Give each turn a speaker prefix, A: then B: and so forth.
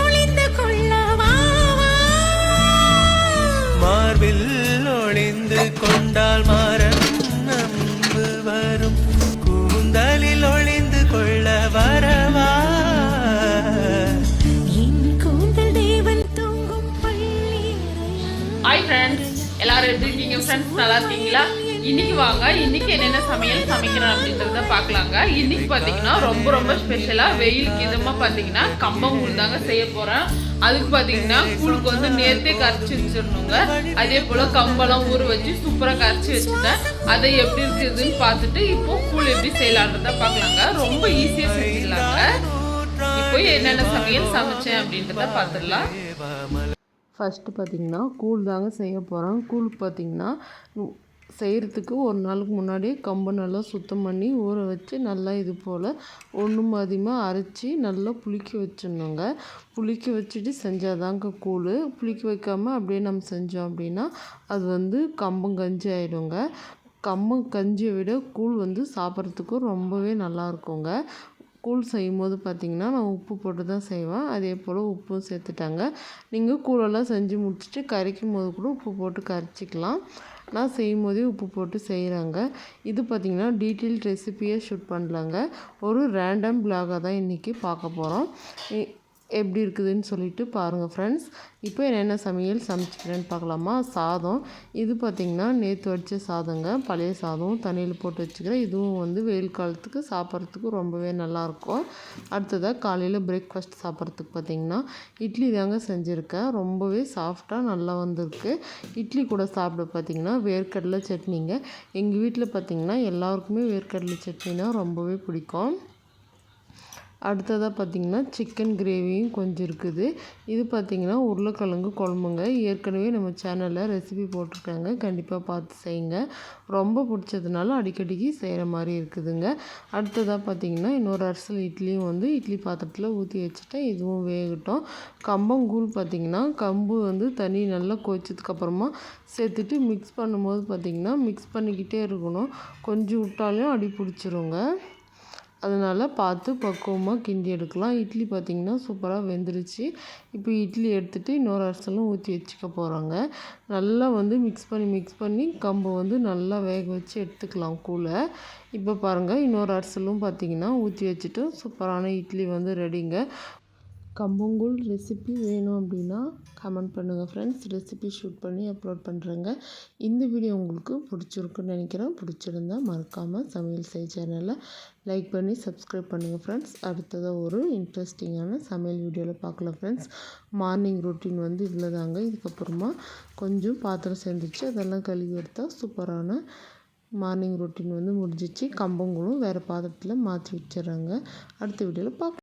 A: ஒளிந்து கொள்ளவா?
B: மார்பில் ஒளிந்து கொண்டால் மாறன் நம்பு வரும். கூந்தலில் ஒளிந்து கொள்ள வரவா?
A: என் கூந்தல் தேவன் தூங்கும் பள்ளியறையா
C: ஹாய் ஃப்ரெண்ட்ஸ் எல்லாரும் எப்படி இருக்கீங்க? ஃப்ரெண்ட்ஸ் நல்லா இருக்கீங்களா? இன்னைக்கு வாங்க. இன்னைக்கு என்னென்ன சமையல் சமைக்கிறோம் அப்படின்றத பார்க்கலாங்க. இன்னைக்கு பார்த்தீங்கன்னா ரொம்ப ரொம்ப ஸ்பெஷலாக வெயிலுக்கு இதமாக பார்த்தீங்கன்னா கம்பங்கூழ் தாங்க செய்ய போகிறேன் அதுக்கு பார்த்தீங்கன்னா கூழுக்கு வந்து நேர்த்தே கரைச்சி வச்சிடணுங்க. அதே போல் கம்பெல்லாம் ஊற வச்சு சூப்பராக கரைச்சி வச்சுட்டேன். அதை எப்படி இருக்குதுன்னு பார்த்துட்டு இப்போ கூழ் எப்படி செய்யலான்றத பார்க்கலாங்க. ரொம்ப ஈஸியாக செஞ்சிடலாங்க. இப்போ என்னென்ன சமையல் சமைச்சேன் அப்படின்றத பார்த்துடலாம்.
D: ஃபஸ்ட்டு பார்த்தீங்கன்னா கூழ் தாங்க செய்ய போகிறோம் கூழுக்கு பார்த்திங்கன்னா செய்கிறதுக்கு ஒரு நாளுக்கு முன்னாடியே கம்பை நல்லா சுத்தம் பண்ணி ஊற வச்சு நல்லா இது போல் ஒன்றும் அதிகமாக அரைச்சி நல்லா புளிக்க வச்சிடணுங்க. புளிக்க வச்சுட்டு செஞ்சால் தாங்க கூழ். புளிக்க வைக்காமல் அப்படியே நம்ம செஞ்சோம் அப்படின்னா அது வந்து கம்பங்கஞ்சி ஆகிடுங்க கம்பம் கஞ்சியை விட கூழ் வந்து சாப்பிட்றதுக்கு ரொம்பவே நல்லா இருக்குங்க. கூழ் செய்யும்போது பார்த்திங்கன்னா நான் உப்பு போட்டு தான் செய்வேன். அதே போல் உப்பும் சேர்த்துட்டாங்க. நீங்கள் கூழெல்லாம் செஞ்சு முடிச்சுட்டு கரைக்கும் போது கூட உப்பு போட்டு கரைச்சிக்கலாம். நான் செய்யும் போதே உப்பு போட்டு செய்கிறாங்க இது பார்த்திங்கன்னா டீட்டெயில் ரெசிபியை ஷூட் பண்ணலாங்க. ஒரு ரேண்டம் பிளாகாக தான் இன்றைக்கி பார்க்க போகிறோம் எப்படி இருக்குதுன்னு சொல்லிட்டு பாருங்கள் ஃப்ரெண்ட்ஸ் இப்போ என்னென்ன சமையல் சமைச்சிக்கிறேன்னு பார்க்கலாமா? சாதம். இது பார்த்திங்கன்னா நேற்று வடித்த சாதங்க பழைய சாதம் தண்ணியில் போட்டு வச்சுக்கிறேன் இதுவும் வந்து வெயில் காலத்துக்கு சாப்பிட்றதுக்கு ரொம்பவே நல்லாயிருக்கும். அடுத்ததாக காலையில் பிரேக்ஃபாஸ்ட் சாப்பிட்றதுக்கு பார்த்திங்கன்னா இட்லி தாங்க செஞ்சுருக்கேன். ரொம்பவே சாஃப்டாக நல்லா வந்திருக்கு. இட்லி கூட சாப்பிட பார்த்திங்கன்னா வேர்க்கடலை சட்னிங்க. எங்கள் வீட்டில் பார்த்திங்கன்னா எல்லாருக்குமே வேர்க்கடலை சட்னினா ரொம்பவே பிடிக்கும். அடுத்ததாக பார்த்திங்கன்னா சிக்கன் கிரேவியும் கொஞ்சம் இருக்குது. இது பார்த்திங்கன்னா உருளைக்கிழங்கு குழம்புங்க. ஏற்கனவே நம்ம சேனலில் ரெசிபி போட்டிருக்காங்க. கண்டிப்பாக பார்த்து செய்யுங்க. ரொம்ப பிடிச்சதுனால அடிக்கடிக்கு செய்கிற மாதிரி இருக்குதுங்க. அடுத்ததாக பார்த்திங்கன்னா இன்னொரு அரசல் இட்லியும் வந்து இட்லி பாத்திரத்தில் ஊற்றி வச்சுட்டேன். இதுவும் வேகட்டும். கம்பங்கூழ் பார்த்திங்கன்னா கம்பு வந்து தண்ணி நல்லா கொதிச்சதுக்கப்புறமா சேர்த்துட்டு மிக்ஸ் பண்ணும்போது பார்த்திங்கன்னா மிக்ஸ் பண்ணிக்கிட்டே இருக்கணும். கொஞ்சம் விட்டாலையும் அடி பிடிச்சிருங்க. அதனால் பார்த்து பக்குவமாக கிண்டி எடுக்கலாம். இட்லி பார்த்திங்கன்னா சூப்பராக வெந்துருச்சு. இப்போ இட்லி எடுத்துகிட்டு இன்னொரு அரிசலும் ஊற்றி வச்சுக்க போகிறாங்க நல்லா வந்து மிக்ஸ் பண்ணி மிக்ஸ் பண்ணி கம்பை வந்து நல்லா வேக வச்சு எடுத்துக்கலாம் கூழ இப்போ பாருங்கள் இன்னொரு அரிசலும் பார்த்திங்கன்னா ஊற்றி வச்சுட்டு சூப்பரான இட்லி வந்து ரெடிங்க கம்பங்கூழ் ரெசிபி வேணும் அப்படின்னா கமெண்ட் பண்ணுங்கள் ஃப்ரெண்ட்ஸ் ரெசிபி ஷூட் பண்ணி அப்லோட் பண்ணுறேங்க இந்த வீடியோ உங்களுக்கு பிடிச்சிருக்குன்னு நினைக்கிறேன். பிடிச்சிருந்தா மறக்காமல் சமையல் செய் சேனலை லைக் பண்ணி சப்ஸ்கிரைப் பண்ணுங்கள் ஃப்ரெண்ட்ஸ் அடுத்ததாக ஒரு இன்ட்ரெஸ்டிங்கான சமையல் வீடியோவில் பார்க்கலாம் ஃப்ரெண்ட்ஸ் மார்னிங் ரொட்டீன் வந்து இவ்வளோ தாங்க இதுக்கப்புறமா கொஞ்சம் பாத்திரம் சேர்ந்துச்சு. அதெல்லாம் கழுவி எடுத்தால் சூப்பரான மார்னிங் ரொட்டீன் வந்து முடிஞ்சிச்சு. கம்பங்களும் வேறு பாத்திரத்தில் மாற்றி வச்சிடுறாங்க. அடுத்த வீடியோவில் பார்க்கலாம்.